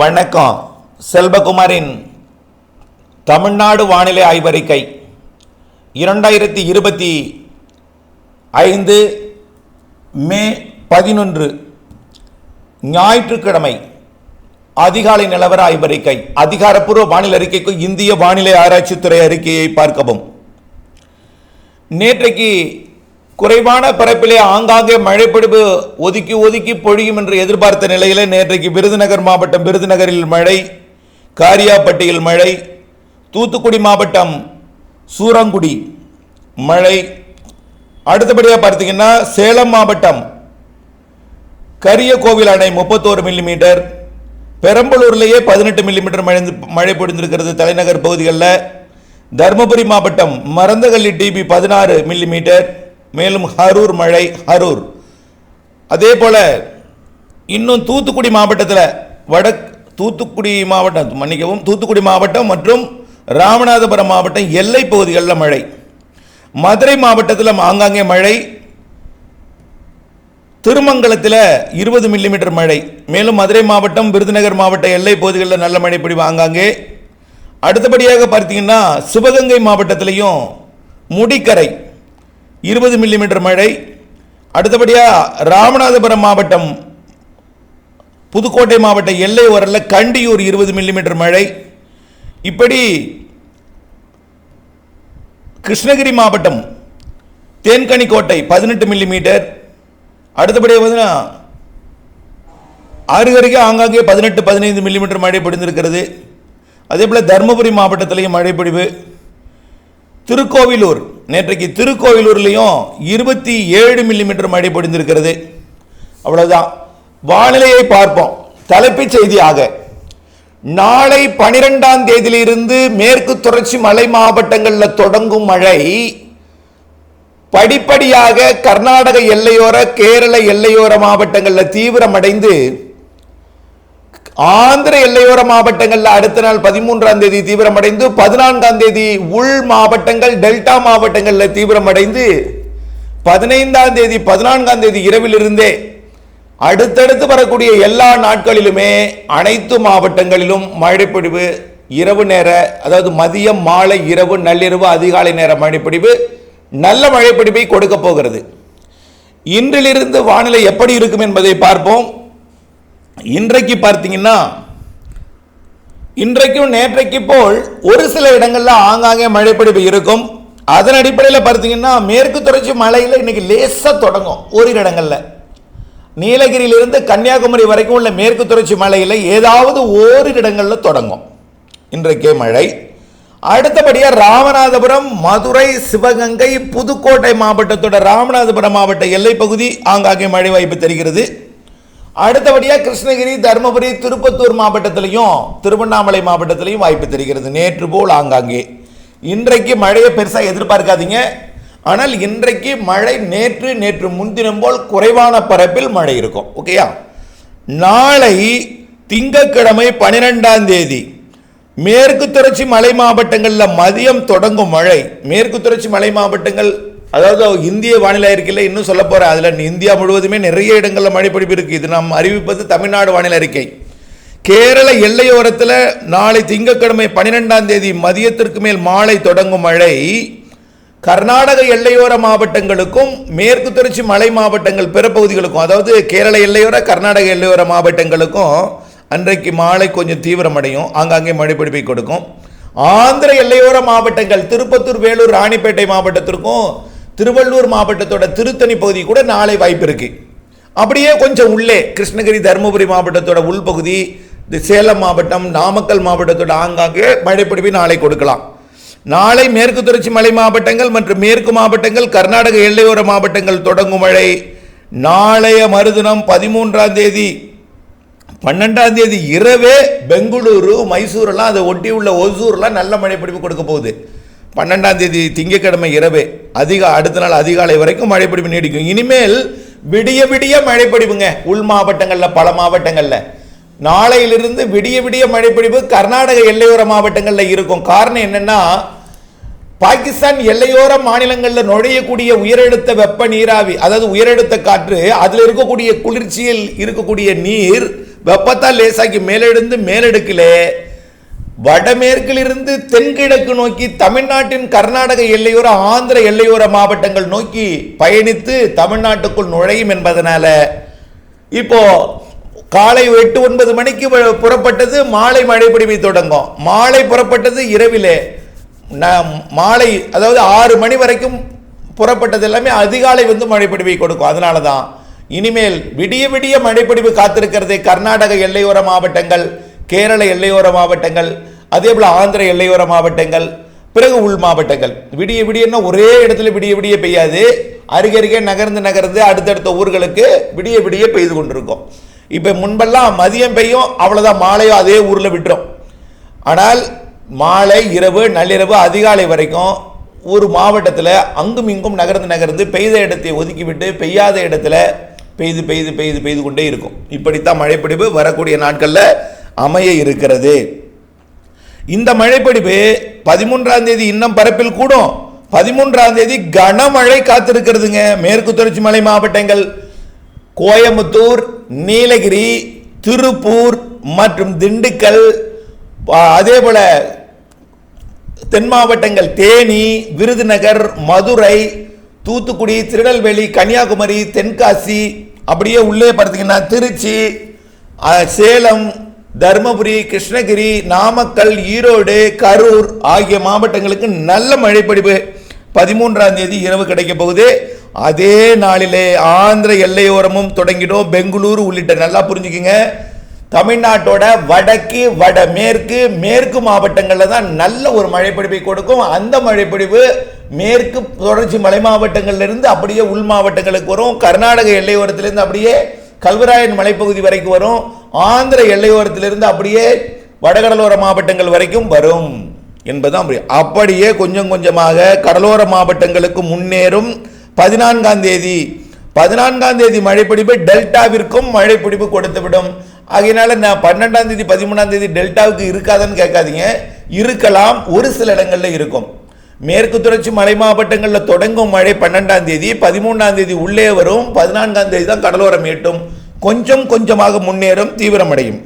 வணக்கம். செல்வகுமாரின் தமிழ்நாடு வானிலை ஆய்வறிக்கை. இரண்டாயிரத்தி இருபத்தி ஐந்து மே பதினொன்று ஞாயிற்றுக்கிழமை அதிகாலை நிலவர ஆய்வறிக்கை. அதிகாரப்பூர்வ வானிலை அறிக்கைக்கு இந்திய வானிலை ஆராய்ச்சித்துறை அறிக்கையை பார்க்கவும். நேற்றைக்கு குறைவான பரப்பிலே ஆங்காங்கே மழைப்பிடிப்பு ஒதுக்கி ஒதுக்கி பொழியும் என்று எதிர்பார்த்த நிலையிலே நேற்றைக்கு விருதுநகர் மாவட்டம் விருதுநகரில் மழை காரியாப்பட்டியில் மழை தூத்துக்குடி மாவட்டம் சூரங்குடி மழை. அடுத்தபடியாக பார்த்தீங்கன்னா சேலம் மாவட்டம் கரிய கோவில் அணை முப்பத்தோரு மில்லிமீட்டர் பெரம்பலூர்லேயே பதினெட்டு மில்லிமீட்டர் மழை மழை பொழிந்திருக்கிறது தலைநகர் பகுதிகளில். தருமபுரி மாவட்டம் மரந்தகல்லி டிபி பதினாறு மில்லிமீட்டர் மேலும் ஹரூர் மழை ஹரூர். அதே போல் இன்னும் தூத்துக்குடி மாவட்டத்தில் வடக் தூத்துக்குடி மாவட்டம் மன்னிக்கவும் தூத்துக்குடி மாவட்டம் மற்றும் ராமநாதபுரம் மாவட்டம் எல்லை பகுதிகளில் மழை. மதுரை மாவட்டத்தில் ஆங்காங்கே மழை. திருமங்கலத்தில் இருபது மில்லிமீட்டர் மழை. மேலும் மதுரை மாவட்டம் விருதுநகர் மாவட்ட எல்லை பகுதிகளில் நல்ல மழை பிடிவு ஆங்காங்கே. அடுத்தபடியாக பார்த்தீங்கன்னா சிவகங்கை மாவட்டத்திலையும் முடிக்கரை இருபது மில்லிமீட்டர் மழை. அடுத்தபடியாக ராமநாதபுரம் மாவட்டம் புதுக்கோட்டை மாவட்ட எல்லை ஓரில் கண்டியூர் இருபது மில்லிமீட்டர் மழை. இப்படி கிருஷ்ணகிரி மாவட்டம் தேன்கனிக்கோட்டை பதினெட்டு மில்லிமீட்டர் அடுத்தபடியாக பார்த்தீங்கன்னா அருகருகே ஆங்காங்கே பதினெட்டு பதினைந்து மில்லிமீட்டர் மழை பொழிந்திருக்கிறது. அதே போல் தருமபுரி மாவட்டத்திலையும் மழை பொழிவு திருக்கோவிலூர் நேற்றைக்கு திருக்கோவிலூர்லேயும் இருபத்தி ஏழு மில்லிமீட்டர் மழை பொழிந்திருக்கிறது. அவ்வளவுதான். வானிலையை பார்ப்போம். தலைப்புச் செய்தியாக நாளை பனிரெண்டாம் தேதியிலிருந்து மேற்கு தொடர்ச்சி மலை மாவட்டங்களில் தொடங்கும் மழை படிப்படியாக கர்நாடக எல்லையோர கேரள எல்லையோர மாவட்டங்களில் தீவிரமடைந்து ஆந்திர எல்லையோர மாவட்டங்களில் அடுத்த நாள் பதிமூன்றாம் தேதி தீவிரமடைந்து பதினான்காம் தேதி உள் மாவட்டங்கள் டெல்டா மாவட்டங்களில் தீவிரமடைந்து பதினைந்தாம் தேதி பதினான்காம் தேதி இரவிலிருந்தே அடுத்தடுத்து வரக்கூடிய எல்லா நாட்களிலுமே அனைத்து மாவட்டங்களிலும் மழைப்பொழிவு இரவு நேர அதாவது மதியம் மாலை இரவு நள்ளிரவு அதிகாலை நேர மழைப்பொழிவு நல்ல மழைப்பொழிவை கொடுக்க போகிறது. இன்றிலிருந்து வானிலை எப்படி இருக்கும் என்பதை பார்ப்போம். இன்றைக்கு பார்த்தீங்கன்னா இன்றைக்கும் நேற்றைக்கு போல் ஒரு சில இடங்களில் ஆங்காங்கே மழைப்பிடிப்பு இருக்கும். அதன் அடிப்படையில் பார்த்தீங்கன்னா மேற்கு தொடர்ச்சி மலையில் இன்னைக்கு லேசாக தொடங்கும் ஓரிரு இடங்களில். நீலகிரியிலிருந்து கன்னியாகுமரி வரைக்கும் உள்ள மேற்கு தொடர்ச்சி மலையில் ஏதாவது ஓரிரு இடங்களில் தொடங்கும். இன்றைக்கே மழை. அடுத்தபடியாக ராமநாதபுரம் மதுரை சிவகங்கை புதுக்கோட்டை மாவட்டத்தோட ராமநாதபுரம் மாவட்ட எல்லைப்பகுதி ஆங்காங்கே மழை வாய்ப்பு தெரிகிறது. அடுத்தபடியாக கிருஷ்ணகிரி தருமபுரி திருப்பத்தூர் மாவட்டத்திலையும் திருவண்ணாமலை மாவட்டத்திலையும் வாய்ப்பு தெரிகிறது. நேற்று போல் ஆங்காங்கே. இன்றைக்கு மழையை பெருசாக எதிர்பார்க்காதீங்க. ஆனால் இன்றைக்கு மழை நேற்று நேற்று முன்தினம் போல் குறைவான பரப்பில் மழை இருக்கும். ஓகேயா நாளை திங்கக்கிழமை பனிரெண்டாம் தேதி மேற்கு தொடர்ச்சி மலை மாவட்டங்களில் மதியம் தொடங்கும் மழை. மேற்கு தொடர்ச்சி மலை மாவட்டங்கள் அதாவது இந்திய வானிலை அறிக்கையில் இன்னும் சொல்ல போகிறேன் அதில் இந்தியா முழுவதுமே நிறைய இடங்களில் மழை பிடிப்பு இருக்குது இது நாம் அறிவிப்பது தமிழ்நாடு வானிலை அறிக்கை. கேரள எல்லையோரத்தில் நாளை திங்கட்கிழமை பன்னிரெண்டாம் தேதி மதியத்திற்கு மேல் மாலை தொடங்கும் மழை. கர்நாடக எல்லையோர மாவட்டங்களுக்கும் மேற்கு தொடர்ச்சி மலை மாவட்டங்கள் பிற பகுதிகளுக்கும் அதாவது கேரள எல்லையோர கர்நாடக எல்லையோர மாவட்டங்களுக்கும் அன்றைக்கு மாலை கொஞ்சம் தீவிரமடையும். ஆங்காங்கே மழை பிடிப்பை கொடுக்கும். ஆந்திர எல்லையோர மாவட்டங்கள் திருப்பத்தூர் வேலூர் ராணிப்பேட்டை மாவட்டத்திற்கும் திருவள்ளூர் மாவட்டத்தோட திருத்தணி பகுதி கூட நாளை வாய்ப்பு இருக்கு. அப்படியே கொஞ்சம் உள்ளே கிருஷ்ணகிரி தருமபுரி மாவட்டத்தோட உள்பகுதி இந்த சேலம் மாவட்டம் நாமக்கல் மாவட்டத்தோட ஆங்காங்கே மழைப்பொழிவை நாளை கொடுக்கலாம். நாளை மேற்கு தொடர்ச்சி மலை மாவட்டங்கள் மற்றும் மேற்கு மாவட்டங்கள் கர்நாடக எல்லையோர மாவட்டங்கள் தொடங்கும் மழை. நாளைய மறுதினம் பதிமூன்றாம் தேதி பன்னெண்டாம் தேதி இரவே பெங்களூரு மைசூரெல்லாம் அதை ஒட்டி உள்ள ஒசூர்லாம் நல்ல மழை பிடிப்பு கொடுக்க போகுது. பன்னெண்டாம் தேதி திங்கக்கிழமை இரவு. அதிக அடுத்த நாள் அதிகாலை வரைக்கும் மழை நீடிக்கும். இனிமேல் விடிய விடிய மழை உள் மாவட்டங்களில் பல மாவட்டங்களில். நாளையிலிருந்து விடிய விடிய மழைப்பிடிப்பு கர்நாடக எல்லையோர மாவட்டங்களில் இருக்கும். காரணம் என்னன்னா பாகிஸ்தான் எல்லையோர மாநிலங்களில் நுழையக்கூடிய உயரழுத்த வெப்ப நீராவி அதாவது உயரழுத்த காற்று அதில் இருக்கக்கூடிய குளிர்ச்சியில் இருக்கக்கூடிய நீர் வெப்பத்தால் லேசாக்கி மேலெழுந்து மேலெடுக்கலே வடமேற்கிலிருந்து தென்கிழக்கு நோக்கி தமிழ்நாட்டின் கர்நாடக எல்லையோர ஆந்திர எல்லையோர மாவட்டங்கள் நோக்கி பயணித்து தமிழ்நாட்டுக்குள் நுழையும் என்பதனால இப்போ காலை எட்டு ஒன்பது மணிக்கு புறப்பட்டது மாலை மழைப்பிடிவை தொடங்கும். மாலை புறப்பட்டது இரவிலே. மாலை அதாவது ஆறு மணி வரைக்கும் புறப்பட்டது எல்லாமே அதிகாலை வந்து மழைப்பிடிவை கொடுக்கும். அதனால தான் இனிமேல் விடிய விடிய மழைப்பிடிவு காத்திருக்கிறது கர்நாடக எல்லையோர மாவட்டங்கள் கேரள எல்லையோர மாவட்டங்கள் அதே போல் ஆந்திர எல்லையோர மாவட்டங்கள் பிறகு உள் மாவட்டங்கள். விடிய விடியன்னா ஒரே இடத்துல விடிய விடிய பெய்யாது. அருகருகே நகர்ந்து நகர்ந்து அடுத்தடுத்த ஊர்களுக்கு விடிய விடிய பெய்து கொண்டிருக்கும். இப்போ முன்பெல்லாம் மதியம் பெய்யும் அவ்வளோதான் மாலையோ அதே ஊரில் விட்டுரும். ஆனால் மாலை இரவு நள்ளிரவு அதிகாலை வரைக்கும் ஒரு மாவட்டத்தில் அங்கும் இங்கும் நகர்ந்து நகர்ந்து பெய்த இடத்தை ஒதுக்கிவிட்டு பெய்யாத இடத்துல பெய்து பெய்து பெய்து பெய்து கொண்டே இருக்கும். இப்படித்தான் மழைப்பிடிப்பு வரக்கூடிய நாட்களில் அமைய இருக்கிறது. இந்த மழைப்பிடிப்பு பதிமூன்றாம் தேதி இன்னும் பரப்பில் கூடும். பதிமூன்றாம் தேதி கனமழை காத்திருக்கிறதுங்க. மேற்கு தொடர்ச்சி மலை மாவட்டங்கள் கோயம்புத்தூர் நீலகிரி திருப்பூர் மற்றும் திண்டுக்கல் அதே போல தென் மாவட்டங்கள் தேனி விருதுநகர் மதுரை தூத்துக்குடி திருநெல்வேலி கன்னியாகுமரி தென்காசி அப்படியே உள்ளே பார்த்தீங்கன்னா திருச்சி சேலம் தருமபுரி கிருஷ்ணகிரி நாமக்கல் ஈரோடு கரூர் ஆகிய மாவட்டங்களுக்கு நல்ல மழைப்படிவு பதிமூன்றாம் தேதி இரவு கிடைக்க போகுது. அதே நாளிலே ஆந்திர எல்லையோரமும் தொடங்கிடும். பெங்களூரு உள்ளிட்ட நல்லா புரிஞ்சுக்குங்க. தமிழ்நாட்டோட வடக்கு வடமேற்கு மேற்கு மாவட்டங்களில் தான் நல்ல ஒரு மழைப்பிடிப்பை கொடுக்கும். அந்த மழைப்பிடிப்பு மேற்கு தொடர்ச்சி மலை மாவட்டங்கள்லேருந்து அப்படியே உள் மாவட்டங்களுக்கு வரும். கர்நாடக எல்லையோரத்திலிருந்து அப்படியே கல்வராயன் மலைப்பகுதி வரைக்கும் வரும். ஆந்திர எல்லையோரத்திலிருந்து அப்படியே வடகடலோர மாவட்டங்கள் வரைக்கும் வரும். என்பதுதான் அப்படி அப்படியே கொஞ்சம் கொஞ்சமாக கடலோர மாவட்டங்களுக்கு முன்னேறும். பதினான்காம் தேதி பதினான்காம் தேதி மழைப்பிடிப்பு டெல்டாவிற்கும் மழைப்பிடிப்பு கொடுத்துவிடும். ஆகையினால நான் பன்னெண்டாம் தேதி பதிமூணாம் தேதி டெல்டாவுக்கு இருக்காதுன்னு கேட்காதீங்க. இருக்கலாம் ஒரு சில இடங்களில் இருக்கும். மேற்கு தொடர்ச்சி மலை மாவட்டங்களில் தொடங்கும் மழை பன்னெண்டாம் தேதி பதிமூன்றாம் தேதி உள்ளே வரும். பதினான்காம் தேதி தான் கடலோரம் எட்டும் கொஞ்சம் கொஞ்சமாக முன்னேறும் தீவிரமடையும்.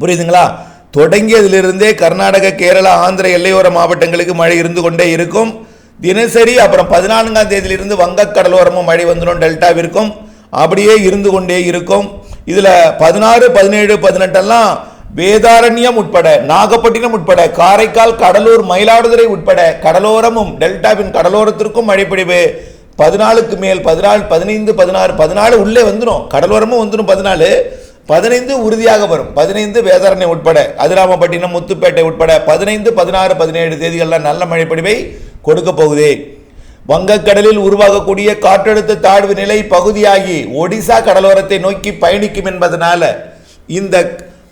புரியுதுங்களா? தொடங்கியதிலிருந்தே கர்நாடக கேரளா ஆந்திர எல்லையோர மாவட்டங்களுக்கு மழை இருந்து கொண்டே இருக்கும். தினசரி அப்புறம் பதினான்காம் தேதியிலிருந்து வங்கக் கடலோரமும் மழை வந்துடும் டெல்டாவிற்கும். அப்படியே இருந்து கொண்டே இருக்கும். இதில் பதினாறு பதினேழு பதினெட்டெல்லாம் வேதாரண்யம் உட்பட நாகப்பட்டினம் உட்பட காரைக்கால் கடலூர் மயிலாடுதுறை உட்பட கடலோரமும் டெல்டாவின் கடலோரத்திற்கும் மழைப்பிடிவு பதினாலுக்கு மேல் பதினாலு பதினைந்து பதினாறு பதினாலு உள்ளே வந்துடும் கடலோரமும் வந்துடும் பதினாலு. பதினைந்து உறுதியாக வரும். பதினைந்து வேதாரண்யம் உட்பட அதிராமப்பட்டினம் முத்துப்பேட்டை உட்பட பதினைந்து பதினாறு பதினேழு தேதிகளில் நல்ல மழைப்பொழிவை கொடுக்க போகுது. வங்கக்கடலில் உருவாகக்கூடிய காற்றழுத்த தாழ்வு நிலை பகுதியாகி ஒடிசா கடலோரத்தை நோக்கி பயணிக்கும் என்பதனால இந்த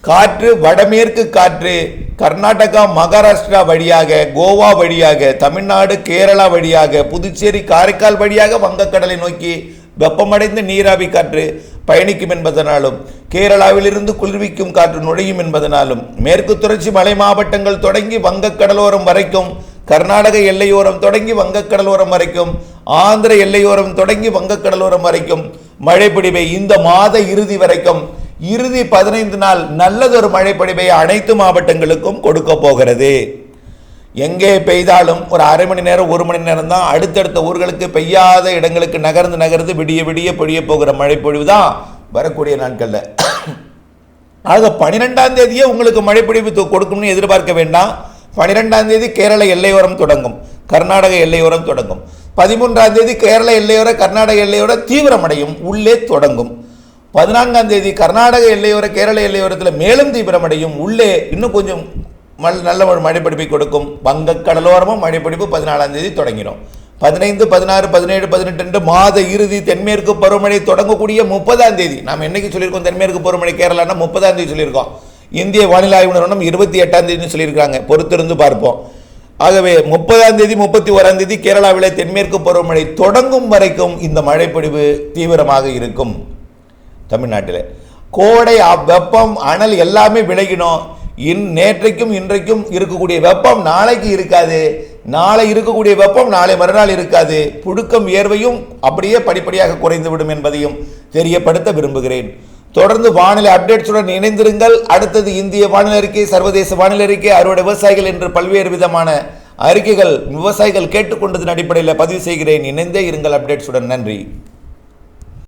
காற்று வடமேற்கு காற்று கர்நாடகா மகாராஷ்டிரா வழியாக கோவா வழியாக தமிழ்நாடு கேரளா வழியாக புதுச்சேரி காரைக்கால் வழியாக வங்கக்கடலை நோக்கி வெப்பமடைந்த நீராவி காற்று பயணிக்கும் என்பதனாலும் கேரளாவிலிருந்து குளிர்விக்கும் காற்று நுழையும் என்பதனாலும் மேற்கு தொடர்ச்சி மலை மாவட்டங்கள் தொடங்கி வங்கக்கடலோரம் வரைக்கும் கர்நாடக எல்லையோரம் தொடங்கி வங்கக்கடலோரம் வரைக்கும் ஆந்திர எல்லையோரம் தொடங்கி வங்கக்கடலோரம் வரைக்கும் மழை பிடிவை இந்த மாத இறுதி வரைக்கும் இறுதி பதினைந்து நாள் நல்லதொரு மழைப்பொழிவை அனைத்து மாவட்டங்களுக்கும் கொடுக்க போகிறது. எங்கே பெய்தாலும் ஒரு அரை மணி நேரம் ஒரு மணி நேரம் தான் அடுத்தடுத்த ஊர்களுக்கு பெய்யாத இடங்களுக்கு நகர்ந்து நகர்ந்து விடிய விடிய பொழிய போகிற மழைப்பொழிவு தான் வரக்கூடிய நாட்களில். ஆக பனிரெண்டாம் தேதியே உங்களுக்கு மழைப்பொழிவு தொ- கொடுக்கும்னு எதிர்பார்க்க வேண்டாம். பனிரெண்டாம் தேதி கேரள எல்லையோரம் தொடங்கும். கர்நாடக எல்லையோரம் தொடங்கும். பதிமூன்றாம் தேதி கேரள எல்லையோர கர்நாடக எல்லையோர தீவிரமடையும். உள்ளே தொடங்கும். பதினான்காம் தேதி கர்நாடக எல்லையோர கேரள எல்லையோரத்தில் மேலும் தீவிரமடையும். உள்ளே இன்னும் கொஞ்சம் மல் நல்ல ஒரு மழைப்பிடிப்பை கொடுக்கும். வங்கக் கடலோரமும் மழைப்பிடிப்பு பதினாலாம் தேதி தொடங்கிடும். பதினைந்து பதினாறு பதினேழு பதினெட்டு என்று மாத இறுதி தென்மேற்கு பருவமழை தொடங்கக்கூடிய முப்பதாம் தேதி. நாம் என்னைக்கு சொல்லியிருக்கோம் தென்மேற்கு பருவமழை கேரளானா முப்பதாம் தேதி சொல்லியிருக்கோம். இந்திய வானிலை ஆய்வு நிறுவனம் இருபத்தி எட்டாம் தேதி சொல்லியிருக்காங்க பொறுத்திருந்து பார்ப்போம். ஆகவே முப்பதாம் தேதி முப்பத்தி ஓராம் தேதி கேரளாவில் தென்மேற்கு பருவமழை தொடங்கும் வரைக்கும் இந்த மழைப்பொழிவு தீவிரமாக இருக்கும். தமிழ்நாட்டில். கோடை வெப்பம் அனல் எல்லாமே விலகினோம். இன் நேற்றைக்கும் இன்றைக்கும் இருக்கக்கூடிய வெப்பம் நாளைக்கு இருக்காது. நாளை இருக்கக்கூடிய வெப்பம் நாளை மறுநாள் இருக்காது. புழுக்கம் வியர்வையும் அப்படியே படிப்படியாக குறைந்துவிடும் என்பதையும் தெரியப்படுத்த விரும்புகிறேன். தொடர்ந்து வானிலை அப்டேட்ஸுடன் இணைந்திருங்கள். அடுத்தது இந்திய வானிலை அறிக்கை சர்வதேச வானிலை அறிக்கை அறுவடை விவசாயிகள் என்று பல்வேறு விதமான அறிக்கைகள் விவசாயிகள் கேட்டுக்கொண்டதன் அடிப்படையில் பதிவு செய்கிறேன். இணைந்தே இருங்கள் அப்டேட்ஸுடன். நன்றி.